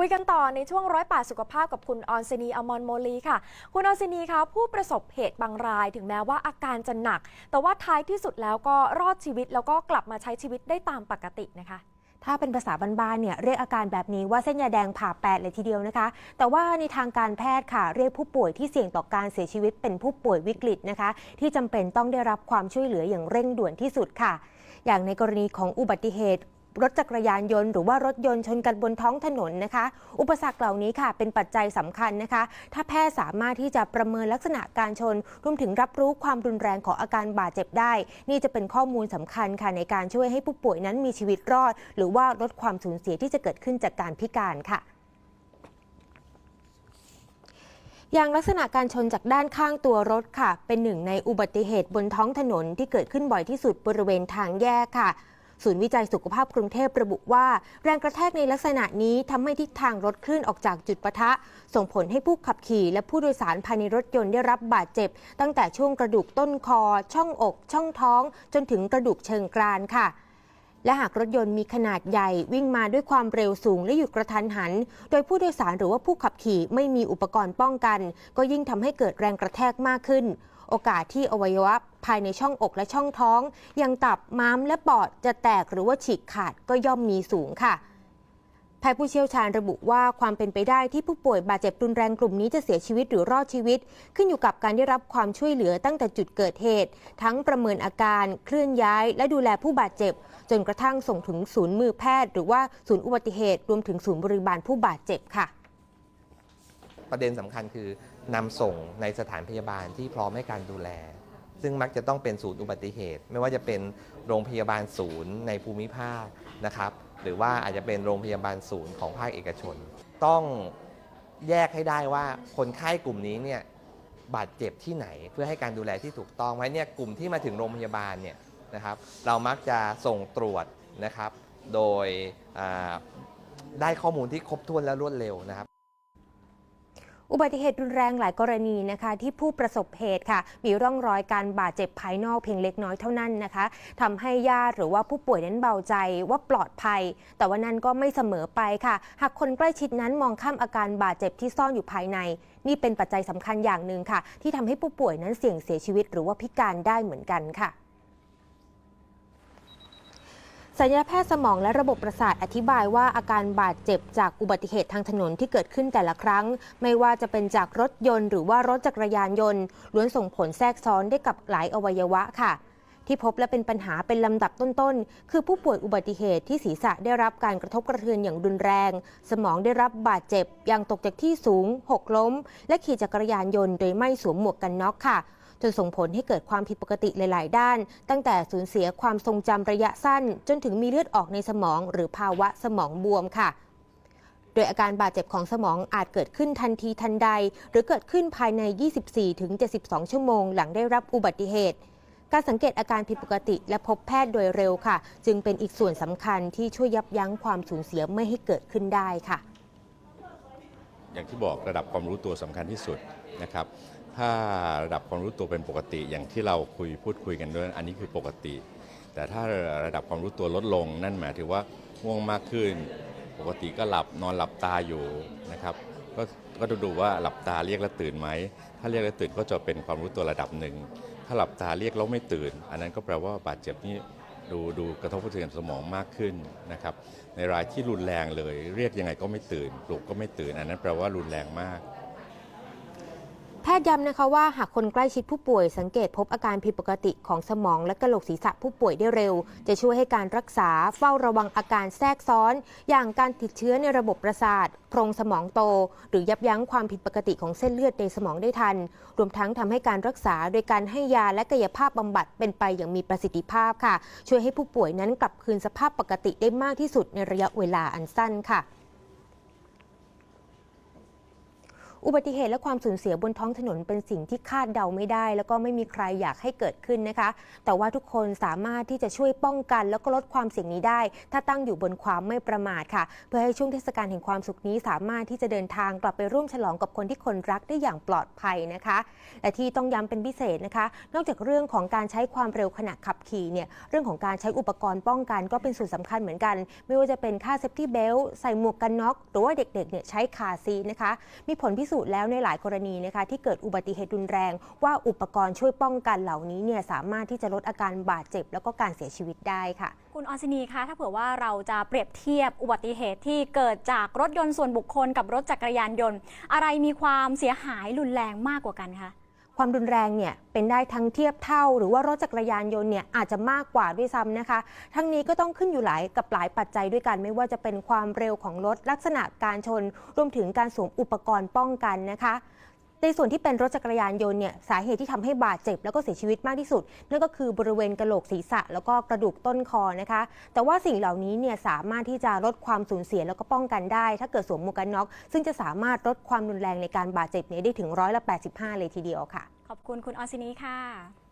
คุยกันต่อในช่วงร้อยป่าสุขภาพกับคุณออนซินีอมรโมลีค่ะ คุณออนซินีคะผู้ประสบเหตุบางรายถึงแม้ว่าอาการจะหนัก แต่ว่าท้ายที่สุดแล้วก็รอดชีวิตแล้วก็กลับมาใช้ชีวิตได้ตามปกตินะคะ ถ้าเป็นภาษาบ้านๆเนี่ยเรียกอาการแบบนี้ว่าเส้นยาแดงผ่าแปดเลยทีเดียวนะคะ แต่ว่าในทางการแพทย์ค่ะ เรียกผู้ป่วยที่เสี่ยงต่อการเสียชีวิตเป็นผู้ป่วยวิกฤตนะคะ ที่จำเป็นต้องได้รับความช่วยเหลืออย่างเร่งด่วนที่สุดค่ะอย่างในกรณีของอุบัติเหตุ รถจักรยานยนต์หรือว่ารถยนต์ชนกันบนท้องถนนนะคะ อุปสรรคเหล่านี้ค่ะ เป็นปัจจัยสำคัญนะคะ ถ้าแพทย์สามารถที่จะประเมินลักษณะการชนรวมถึงรับรู้ความรุนแรงของอาการบาดเจ็บได้ นี่จะเป็นข้อมูลสำคัญค่ะในการช่วยให้ผู้ป่วยนั้นมีชีวิตรอด หรือว่าลดความสูญเสียที่จะเกิดขึ้นจากการพิการค่ะอย่างลักษณะการชนจากด้านข้างตัวรถค่ะ เป็นหนึ่งในอุบัติเหตุบนท้องถนนที่เกิดขึ้นบ่อยที่สุดบริเวณทางแยกค่ะ ศูนย์วิจัยสุขภาพกรุงเทพระบุว่า แรงกระแทกในลักษณะนี้ทำให้ทิศทางรถเคลื่อนออกจากจุดปะทะ ส่งผลให้ผู้ขับขี่และผู้โดยสารภายในรถยนต์ได้รับบาดเจ็บ ตั้งแต่ช่วงกระดูกต้นคอ ช่องอก ช่องท้อง จนถึงกระดูกเชิงกรานค่ะและหากรถยนต์มีขนาดใหญ่วิ่งมาด้วยความเร็วสูงและหยุดกระทันหัน โดยผู้โดยสารหรือว่าผู้ขับขี่ไม่มีอุปกรณ์ป้องกัน ก็ยิ่งทำให้เกิดแรงกระแทกมากขึ้น โอกาสที่อวัยวะภายในช่องอกและช่องท้องอย่างตับม้ามและปอดจะแตกหรือว่าฉีกขาดก็ย่อมมีสูงค่ะแพทย์ผู้เชี่ยวชาญระบุว่าความเป็นไปได้ที่ผู้ป่วยบาดเจ็บรุนแรงกลุ่มนี้จะเสียชีวิตหรือรอดชีวิต ขึ้นอยู่กับการได้รับความช่วยเหลือตั้งแต่จุดเกิดเหตุ ทั้งประเมินอาการเคลื่อนย้าย และดูแลผู้บาดเจ็บ จนกระทั่งส่งถึงศูนย์มือแพทย์ หรือว่าศูนย์อุบัติเหตุรวมถึงศูนย์บริบาลผู้บาดเจ็บค่ะ ประเด็นสำคัญคือ นำส่งในสถานพยาบาลที่พร้อมให้การดูแล ซึ่งมักจะต้องเป็นศูนย์อุบัติเหตุ ไม่ว่าจะเป็นโรงพยาบาลศูนย์ในภูมิภาคนะครับ หรือว่าอาจจะเป็นโรงพยาบาลศูนย์ของภาคเอกชน ต้องแยกให้ได้ว่าคนไข้กลุ่มนี้เนี่ยบาดเจ็บที่ไหนเพื่อให้การดูแลที่ถูกต้องไว้เนี่ยกลุ่มที่มาถึงโรงพยาบาลเนี่ยนะครับเรามักจะส่งตรวจนะครับ โดยได้ข้อมูลที่ครบถ้วนและรวดเร็วนะครับ อุบัติเหตุรุนแรงหลายกรณีนะคะที่ผู้ประสบเหตุค่ะ มีร่องรอยการบาดเจ็บภายนอกเพียงเล็กน้อยเท่านั้นนะคะทำให้ญาติหรือว่าผู้ป่วยนั้นเบาใจว่าปลอดภัย แต่ว่านั่นก็ไม่เสมอไปค่ะ หากคนใกล้ชิดนั้นมองข้ามอาการบาดเจ็บที่ซ่อนอยู่ภายใน นี่เป็นปัจจัยสำคัญอย่างหนึ่งค่ะ ที่ทำให้ผู้ป่วยนั้นเสี่ยงเสียชีวิต หรือว่าพิการได้เหมือนกันค่ะ สัญญาแพทย์สมองและระบบประสาทอธิบายว่าอาการบาดเจ็บจากอุบัติเหตุทางถนนที่เกิดขึ้นแต่ละครั้ง ไม่ว่าจะเป็นจากรถยนต์หรือว่ารถจักรยานยนต์ล้วนส่งผลแทรกซ้อนได้กับหลายอวัยวะค่ะ ที่พบและเป็นปัญหาเป็นลำดับต้นๆ คือผู้ป่วยอุบัติเหตุที่ศีรษะได้รับการกระทบกระเทือนอย่างรุนแรง สมองได้รับบาดเจ็บอย่างตกจากที่สูง หกล้ม และขี่จักรยานยนต์โดยไม่สวมหมวกกันน็อกค่ะ จนส่งผลให้เกิดความผิดปกติหลาย ๆ ด้าน ตั้งแต่สูญเสียความทรงจำระยะสั้น จนถึงมีเลือดออกในสมอง หรือภาวะสมองบวมค่ะโดยอาการบาดเจ็บของสมองอาจเกิดขึ้นทันทีทันใด หรือเกิดขึ้นภายใน 24-72 ชั่วโมงหลังได้รับอุบัติเหตุ การสังเกตอาการผิดปกติและพบแพทย์โดยเร็วค่ะ จึงเป็นอีกส่วนสำคัญที่ช่วยยับยั้งความสูญเสียไม่ให้เกิดขึ้นได้ค่ะ อย่างที่บอกระดับความรู้ตัวสำคัญที่สุดนะครับ ถ้าระดับความรู้ตัวเป็นปกติอย่างที่เราคุยพูดคุยกันด้วย อันนี้คือปกติ แต่ถ้าระดับความรู้ตัวลดลงนั่นหมายถึงว่าง่วงมากขึ้น ปกติก็หลับนอนหลับตาอยู่นะครับ ก็ก็ดูดูว่าหลับตาเรียกแล้วตื่นไหมถ้าเรียกแล้วตื่นก็จะเป็นความรู้ตัวระดับหนึ่งถ้าหลับตาเรียกแล้วไม่ตื่น อันนั้นก็แปลว่าบาดเจ็บนี่ดูดูกระทบกระเทือนสมองมากขึ้นนะครับในรายที่รุนแรงเลย เรียกยังไงก็ไม่ตื่นปลุกก็ไม่ตื่น อันนั้นแปลว่ารุนแรงมาก แพทย์ย้ำนะคะว่าหากคนใกล้ชิดผู้ป่วยสังเกตพบอาการผิดปกติของสมองและกระโหลกศีรษะผู้ป่วยได้เร็ว จะช่วยให้การรักษาเฝ้าระวังอาการแทรกซ้อน อย่างการติดเชื้อในระบบประสาทโพรงสมองโต หรือยับยั้งความผิดปกติของเส้นเลือดในสมองได้ทัน รวมทั้งทำให้การรักษาโดยการให้ยาและกายภาพบำบัดเป็นไปอย่างมีประสิทธิภาพค่ะ ช่วยให้ผู้ป่วยนั้นกลับคืนสภาพปกติได้มากที่สุดในระยะเวลาอันสั้นค่ะ อุบัติเหตุและความสูญเสียบนท้องถนนเป็นสิ่งที่คาดเดาไม่ได้ แล้วก็ไม่มีใครอยากให้เกิดขึ้นนะคะ แต่ว่าทุกคนสามารถที่จะช่วยป้องกัน แล้วก็ลดความเสี่ยงนี้ได้ ถ้าตั้งอยู่บนความไม่ประมาทค่ะ เพื่อให้ช่วงเทศกาลแห่งความสุขนี้สามารถที่จะเดินทางกลับไปร่วมฉลองกับคนที่คนรักได้อย่างปลอดภัยนะคะ และที่ต้องย้ำเป็นพิเศษนะคะ นอกจากเรื่องของการใช้ความเร็วขณะขับขี่เนี่ยเรื่องของการใช้อุปกรณ์ป้องกันก็เป็นส่วนสำคัญเหมือนกัน ไม่ว่าจะเป็นค่าเซฟตี้เบลต์ใส่หมวกกันน็อกหรือว่าเด็กๆเนี่ยใช้คาซีนะคะ มีผลพิสูจน์แล้วในหลายกรณีนะคะที่เกิดอุบัติเหตุรุนแรง ว่าอุปกรณ์ช่วยป้องกันเหล่านี้เนี่ยสามารถที่จะลดอาการบาดเจ็บ แล้วก็การเสียชีวิตได้ค่ะ คุณออนซินีคะถ้าเผื่อว่าเราจะเปรียบเทียบอุบัติเหตุที่เกิดจากรถยนต์ส่วนบุคคลกับรถจักรยานยนต์ อะไรมีความเสียหายรุนแรงมากกว่ากันคะ ความรุนแรงเนี่ยเป็นได้ทั้งเทียบเท่า หรือว่ารถจักรยานยนต์เนี่ยอาจจะมากกว่าด้วยซ้ำนะคะ ทั้งนี้ก็ต้องขึ้นอยู่หลายกับหลายปัจจัยด้วยกันไม่ว่าจะเป็นความเร็วของรถลักษณะการชน รวมถึงการสวมอุปกรณ์ป้องกันนะคะ ในส่วนที่เป็นรถจักรยานยนต์เนี่ยสาเหตุที่ทำให้บาดเจ็บ แล้วก็เสียชีวิตมากที่สุด นั่นก็คือบริเวณกระโหลกศีรษะ แล้วก็กระดูกต้นคอนะคะ แต่ว่าสิ่งเหล่านี้เนี่ยสามารถที่จะลดความสูญเสียแล้วก็ป้องกันได้ ถ้าเกิดสวมหมวกกันน็อก ซึ่งจะสามารถลดความรุนแรงในการบาดเจ็บเนี่ยได้ถึงร้อยละ85 เลยทีเดียวค่ะ ขอบคุณคุณออซินีค่ะ